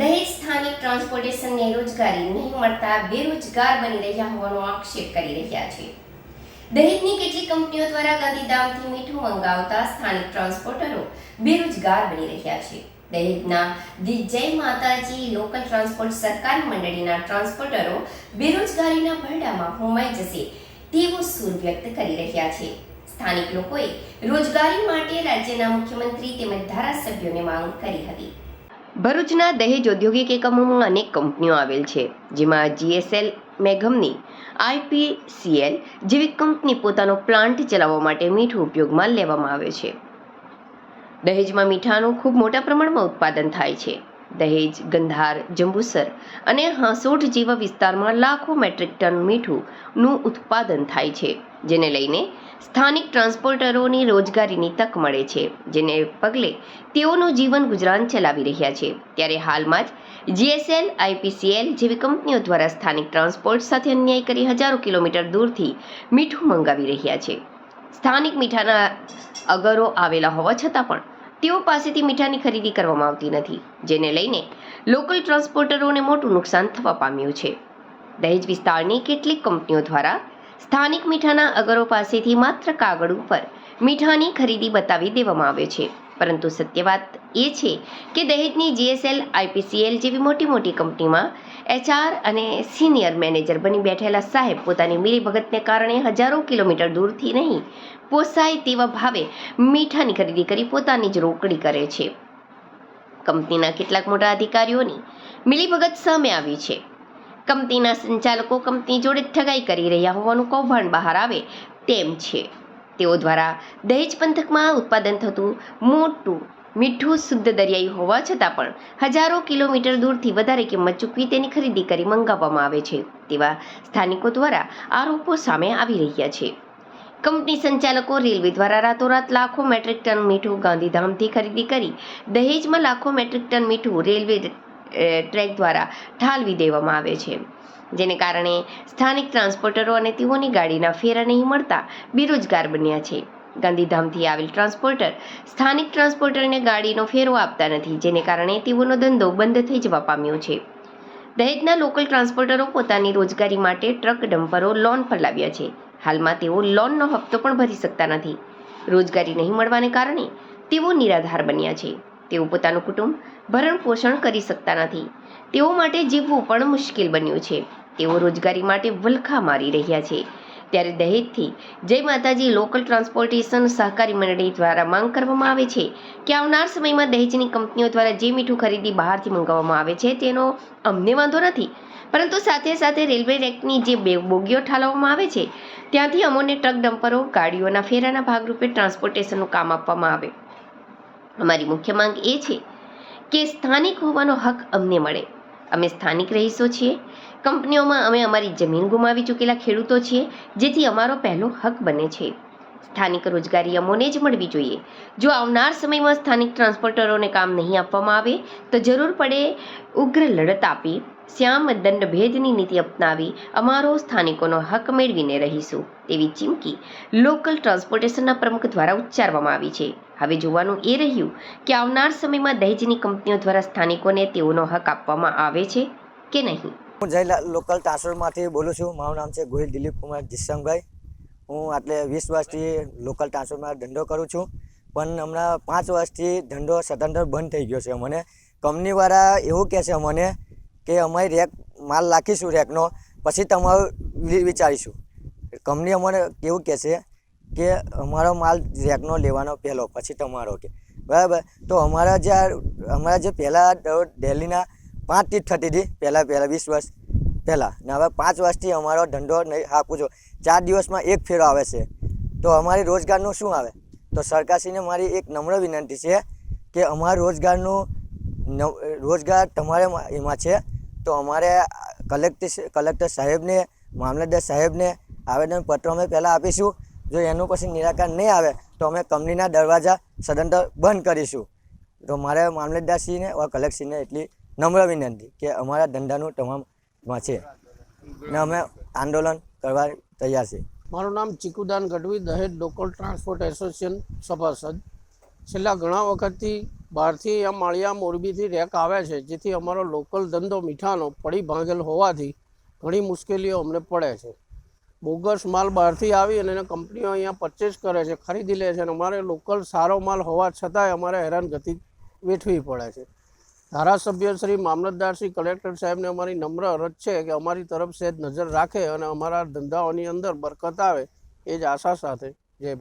દહેજ સ્થાનિક ટ્રાન્સપોર્ટેશનને રોજગારી નહીં મળતા બેરોજગાર બની રહ્યા હોવાનો આક્ષેપ કરી રહ્યા છે. દહેજની કેટલીક કંપનીઓ દ્વારા ગાંધીધામથી મીઠું મંગાવતા સ્થાનિક ટ્રાન્સપોર્ટરો બેરોજગાર બની રહ્યા છે. દહેજના જય માતાજી લોકલ ટ્રાન્સપોર્ટ સરકારી મંડળીના ટ્રાન્સપોર્ટરો બેરોજગારીના ભરડામાં હોમાઈ જશે તેવો સૂર વ્યક્ત કરી રહ્યા છે. સ્થાનિક લોકોએ રોજગારી માટે રાજ્યના મુખ્યમંત્રી તેમજ ધારાસભ્યોને માંગ કરી હતી. ભરૂચના દહેજ ઔદ્યોગિક એકમોમાં અનેક કંપનીઓ આવેલ છે, જેમાં જીએસએલ, મેઘમની, આઈપીસીએલ જેવી કંપની પોતાનો પ્લાન્ટ ચલાવવા માટે મીઠું ઉપયોગમાં લેવામાં આવે છે. દહેજમાં મીઠાનું ખૂબ મોટા પ્રમાણમાં ઉત્પાદન થાય છે. દહેજ, ગંધાર, જંબુસર અને હાંસોઠ જેવા વિસ્તારમાં લાખો મેટ્રિક ટન મીઠુંનું ઉત્પાદન થાય છે, જેને લઈને સ્થાનિક ટ્રાન્સપોર્ટરોની રોજગારીની તક મળે છે, જેને પગલે તેઓનું જીવન ગુજરાન ચલાવી રહ્યા છે. ત્યારે હાલમાં જ જીએસએલ, આઈપીસીએલ જેવી કંપનીઓ દ્વારા સ્થાનિક ટ્રાન્સપોર્ટ સાથે અન્યાય કરી હજારો કિલોમીટર દૂરથી મીઠું મંગાવી રહ્યા છે. સ્થાનિક મીઠાના અગરો આવેલા હોવા છતાં પણ તેઓ પાસેથી મીઠાની ખરીદી કરવામાં આવતી નથી, જેને લઈને લોકલ ટ્રાન્સપોર્ટરોને મોટું નુકસાન થવા પામ્યું છે. દહેજ વિસ્તારની કેટલીક કંપનીઓ દ્વારા સ્થાનિક મીઠાના અગરો પાસેથી માત્ર કાગળ ઉપર મીઠાની ખરીદી બતાવી દેવામાં આવે છે. પરંતુ સત્ય વાત એ છે કે દહેજની જીએસએલ, આઈપીસીએલ જેવી મોટી મોટી કંપનીમાં એચઆર અને સિનિયર મેનેજર બની બેઠેલા સાહેબ પોતાની મિલીભગતને કારણે હજારો કિલોમીટર દૂરથી નહીં પોસાય તેવા ભાવે મીઠાની ખરીદી કરી પોતાની જ રોકડી કરે છે. કંપનીના કેટલાક મોટા અધિકારીઓની મિલીભગત સામે આવી છે. કંપનીના સંચાલકો કંપની જોડે ઠગાઈ કરી રહ્યા હોવાનું કૌભાંડ બહાર આવે તેમ છે. તેઓ દ્વારા દહેજ પંથકમાં ઉત્પાદન થતું મોટું મીઠું શુદ્ધ દરિયાઈ હોવા છતાં પણ હજારો કિલોમીટર દૂરથી વધારે કિંમત ચૂકવી તેની ખરીદી કરી મંગાવવામાં આવે છે, તેવા સ્થાનિકો દ્વારા આરોપો સામે આવી રહ્યા છે. કંપની સંચાલકો રેલવે દ્વારા રાતોરાત લાખો મેટ્રિક ટન મીઠું ગાંધીધામથી ખરીદી કરી દહેજમાં લાખો મેટ્રિક ટન મીઠું રેલવે ટ્રેક દ્વારા ઠાલવી દેવામાં આવે છે. જેને કારણે સ્થાનિક ટ્રાન્સપોર્ટરો અને તેઓની ગાડીના ફેરા નહીં મળતા બેરોજગાર બન્યા છે. ગાંધીધામથી આવેલ ટ્રાન્સપોર્ટર સ્થાનિક ટ્રાન્સપોર્ટરને ગાડીનો ફેરો આપતા નથી, જેને કારણે તેઓનો ધંધો બંધ થઈ જવા પામ્યો છે. દહેજના લોકલ ટ્રાન્સપોર્ટરો પોતાની રોજગારી માટે ટ્રક ડમ્પરો લોન પર લાવ્યા છે. હાલમાં તેઓ લોનનો હપ્તો પણ ભરી શકતા નથી. રોજગારી નહીં મળવાને કારણે તેઓ નિરાધાર બન્યા છે. તેઓ પોતાનું કુટુંબ ભરણ પોષણ કરી શકતા નથી. તેઓ માટે જીવવું પણ મુશ્કેલ બન્યું છે. તેઓ રોજગારી માટે વલખા મારી રહ્યા છે. ત્યારે દહેજથી જય માતાજી લોકલ ટ્રાન્સપોર્ટેશન સહકારી મંડળી દ્વારા માંગ કરવામાં આવે છે કે આવનાર સમયમાં દહેજની કંપનીઓ દ્વારા જે મીઠું ખરીદી બહારથી મંગાવવામાં આવે છે તેનો અમને વાંધો નથી. પરંતુ સાથે સાથે રેલવે રેકની જે બે બોગીઓ ઠાલવવામાં આવે છે, ત્યાંથી અમોને ટ્રક ડમ્પરો, ગાડીઓના ફેરાના ભાગરૂપે ટ્રાન્સપોર્ટેશનનું કામ આપવામાં આવે. અમારી મુખ્ય માંગ એ છે કે સ્થાનિક હોવાનો હક અમને મળે. અમે સ્થાનિક રહીશો છીએ. કંપનીઓમાં અમે અમારી જમીન ગુમાવી ચૂકેલા ખેડૂતો છીએ, જેથી અમારો પહેલો હક બને છે. સ્થાનિક રોજગારી અમોને જ મળવી જોઈએ. જો આવનાર સમયમાં સ્થાનિક ટ્રાન્સપોર્ટરોને કામ નહીં આપવામાં આવે, તો જરૂર પડે ઉગ્ર લડત આપી, શ્યામ દંડ ભેદની નીતિ અપનાવી અમારો સ્થાનિકોનો હક મેળવીને રહીશું તેવી ચીમકી લોકલ ટ્રાન્સપોર્ટેશનના પ્રમુખ દ્વારા ઉચ્ચારવામાં આવી છે. હવે જોવાનું એ રહ્યું કે આવનાર સમયમાં દહેજની કંપનીઓ દ્વારા સ્થાનિકોને તેઓનો હક આપવામાં આવે છે કે નહીં? હું જય લોકલ ટ્રાન્સફરમાંથી બોલું છું. મારું નામ છે ગોહિલ દિલીપ કુમાર જીસંગભાઈ. હું આટલે વીસ વર્ષથી લોકલ ટ્રાન્સફરમાં ધંધો કરું છું. પણ હમણાં પાંચ વર્ષથી ધંધો સતંતર બંધ થઈ ગયો છે મને. કંપનીવાળા એવું કહે છે મને કે અમારી રેક, માલ રાખીશું રેકનો, પછી તમારું વિચારીશું. કંપની અમને એવું કહે છે કે અમારો માલ રેકનો લેવાનો પહેલો, પછી તમારો કે. બરાબર? તો અમારા જે અમારા જે પહેલાં દિલ્હીના પાંચ ટીટ થતી હતી, પહેલાં પહેલાં, વીસ વર્ષ પહેલાં. ને હવે પાંચ વર્ષથી અમારો ધંધો નહીં, હા, પૂછો. ચાર દિવસમાં એક ફેરો આવે છે. તો અમારી રોજગારનું શું આવે? તો સરકારશ્રીને મારી એક નમ્ર વિનંતી છે કે અમારા રોજગારનું રોજગાર તમારે એમાં છે. તો અમારે કલેક્ટર કલેક્ટર સાહેબને, મામલતદાર સાહેબને આવેદનપત્રો અમે પહેલાં આપીશું. જો એનું પછી નિરાકરણ નહીં આવે, તો અમે કંપનીના દરવાજા સદંતર બંધ કરીશું. તો મારે મામલતદારશ્રીને ઓર કલેક્ટરશ્રીને એટલી નમ્ર વિનંતી કે અમારા ધંધાનું તમામમાં છે. ને અમે આંદોલન કરવા તૈયાર છીએ. મારું નામ ચીકુદાન ગઢવી, દહેજ લોકલ ટ્રાન્સપોર્ટ એસોસિએશન સભાસદ. છેલ્લા ઘણા વખતથી બહારથી અહીંયા માળિયા મોરબીથી રેક આવે છે, જેથી અમારો લોકલ ધંધો મીઠાનો, પડી ભાંગેલ હોવાથી ઘણી મુશ્કેલીઓ અમને પડે છે. બોગસ માલ બહારથી આવી અને એને કંપનીઓ અહીંયા પરચેસ કરે છે, ખરીદી લે છે અને અમારે લોકલ સારો માલ હોવા છતાંય અમારે હેરાનગતિ વેઠવી પડે છે. ધારાસભ્ય શ્રી મામલતદાર શ્રી કલેક્ટર સાહેબને અમારી નમ્ર અરજ છે કે અમારી તરફ સહેજ નજર રાખે અને અમારા ધંધાઓની અંદર બરકત આવે એ જ આશા સાથે